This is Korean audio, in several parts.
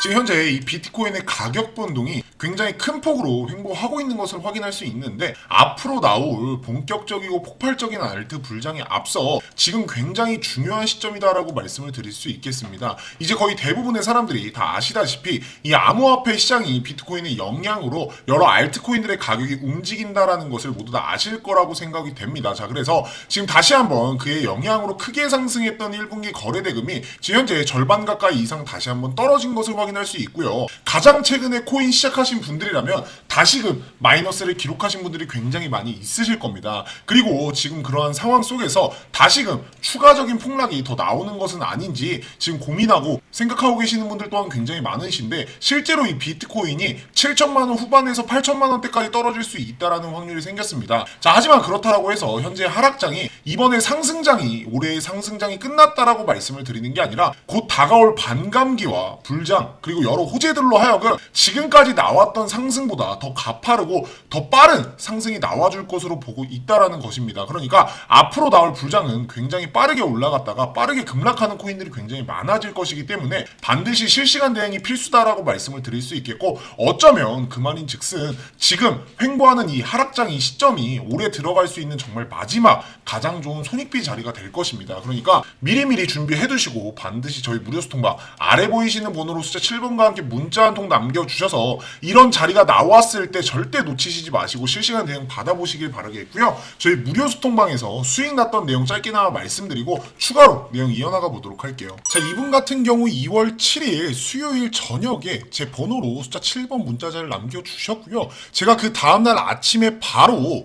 지금 현재 이 비트코인의 가격 변동이 굉장히 큰 폭으로 횡보하고 있는 것을 확인할 수 있는데 앞으로 나올 본격적이고 폭발적인 알트 불장에 앞서 지금 굉장히 중요한 시점이다라고 말씀을 드릴 수 있겠습니다. 이제 거의 대부분의 사람들이 다 아시다시피 이 암호화폐 시장이 비트코인의 영향으로 여러 알트코인들의 가격이 움직인다라는 것을 모두 다 아실 거라고 생각이 됩니다. 자, 그래서 지금 다시 한번 그의 영향으로 크게 상승했던 1분기 거래 대금이 지금 현재 절반 가까이 이상 다시 한번 떨어진 것을 확인 할 수 있고요. 가장 최근에 코인 시작하신 분들이라면 다시금 마이너스를 기록하신 분들이 굉장히 많이 있으실 겁니다. 그리고 지금 그러한 상황 속에서 다시금 추가적인 폭락이 더 나오는 것은 아닌지 지금 고민하고 생각하고 계시는 분들 또한 굉장히 많으신데 실제로 이 비트코인이 7천만 원 후반에서 8천만 원대까지 떨어질 수 있다라는 확률이 생겼습니다. 자, 하지만 그렇다라고 해서 현재 하락장이 이번에 상승장이 올해의 상승장이 끝났다라고 말씀을 드리는 게 아니라 곧 다가올 반감기와 불장 그리고 여러 호재들로 하여금 지금까지 나왔던 상승보다 더 가파르고 더 빠른 상승이 나와줄 것으로 보고 있다라는 것입니다. 그러니까 앞으로 나올 불장은 굉장히 빠르게 올라갔다가 빠르게 급락하는 코인들이 굉장히 많아질 것이기 때문에 반드시 실시간 대응이 필수다라고 말씀을 드릴 수 있겠고 어쩌면 그 말인 즉슨 지금 횡보하는 이 하락장 이 시점이 올해 들어갈 수 있는 정말 마지막 가장 좋은 손익비 자리가 될 것입니다. 그러니까 미리미리 준비해 두시고 반드시 저희 무료 소통방 아래 보이시는 번호로 숫자 7번과 함께 문자 한 통 남겨주셔서 이런 자리가 나왔을 때 절대 놓치시지 마시고 실시간 대응 받아보시길 바라겠고요. 저희 무료 소통방에서 수익 났던 내용 짧게나마 말씀드리고 추가로 내용 이어나가 보도록 할게요. 자 이분 같은 경우 2월 7일 수요일 저녁에 제 번호로 숫자 7번 문자자를 남겨주셨고요. 제가 그 다음날 아침에 바로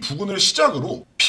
부근을 시작으로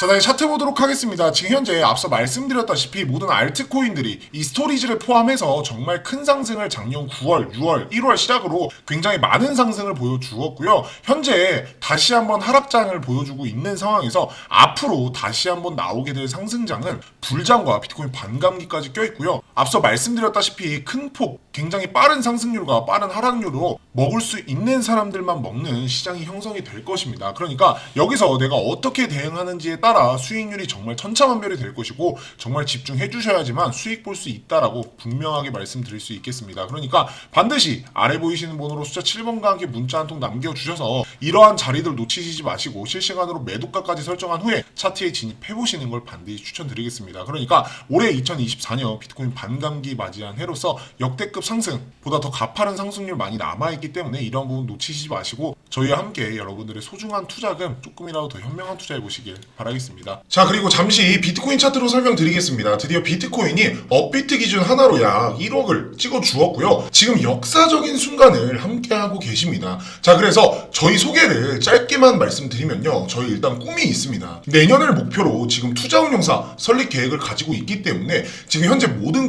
자, 다시 차트 보도록 하겠습니다. 지금 현재 앞서 말씀드렸다시피 모든 알트코인들이 이 스토리지를 포함해서 정말 큰 상승을 작년 9월, 6월, 1월 시작으로 굉장히 많은 상승을 보여주었고요. 현재 다시 한번 하락장을 보여주고 있는 상황에서 앞으로 다시 한번 나오게 될 상승장은 불장과 비트코인 반감기까지 껴있고요. 앞서 말씀드렸다시피 큰 폭, 굉장히 빠른 상승률과 빠른 하락률로 먹을 수 있는 사람들만 먹는 시장이 형성이 될 것입니다. 그러니까 여기서 내가 어떻게 대응하는지에 따라 수익률이 정말 천차만별이 될 것이고 정말 집중해 주셔야지만 수익 볼 수 있다라고 분명하게 말씀드릴 수 있겠습니다. 그러니까 반드시 아래 보이시는 번호로 숫자 7번과 함께 문자 한 통 남겨주셔서 이러한 자리들 놓치시지 마시고 실시간으로 매도가까지 설정한 후에 차트에 진입해 보시는 걸 반드시 추천드리겠습니다. 그러니까 올해 2024년 비트코인 반감기 맞이한 해로서 역대급 상승보다 더 가파른 상승률 많이 남아있기 때문에 이런 부분 놓치시지 마시고 저희와 함께 여러분들의 소중한 투자금 조금이라도 더 현명한 투자해 보시길 바라겠습니다. 자 그리고 잠시 비트코인 차트로 설명드리겠습니다. 드디어 비트코인이 업비트 기준 하나로 약 1억을 찍어 주었고요. 지금 역사적인 순간을 함께하고 계십니다. 자 그래서 저희 소개를 짧게만 말씀드리면요. 저희 일단 꿈이 있습니다. 내년을 목표로 지금 투자 운용사 설립 계획을 가지고 있기 때문에 지금 현재 모든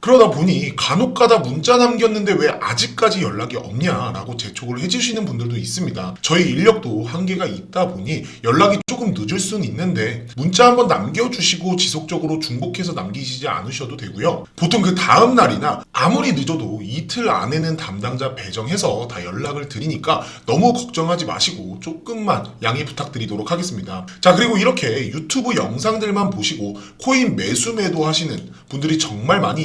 그러다 보니 간혹가다 문자 남겼는데 왜 아직까지 연락이 없냐라고 재촉을 해주시는 분들도 있습니다. 저희 인력도 한계가 있다 보니 연락이 조금 늦을 수는 있는데 문자 한번 남겨주시고 지속적으로 중복해서 남기시지 않으셔도 되고요. 보통 그 다음 날이나 아무리 늦어도 이틀 안에는 담당자 배정해서 다 연락을 드리니까 너무 걱정하지 마시고 조금만 양해 부탁드리도록 하겠습니다. 자 그리고 이렇게 유튜브 영상들만 보시고 코인 매수 매도 하시는 분들이 정말 많이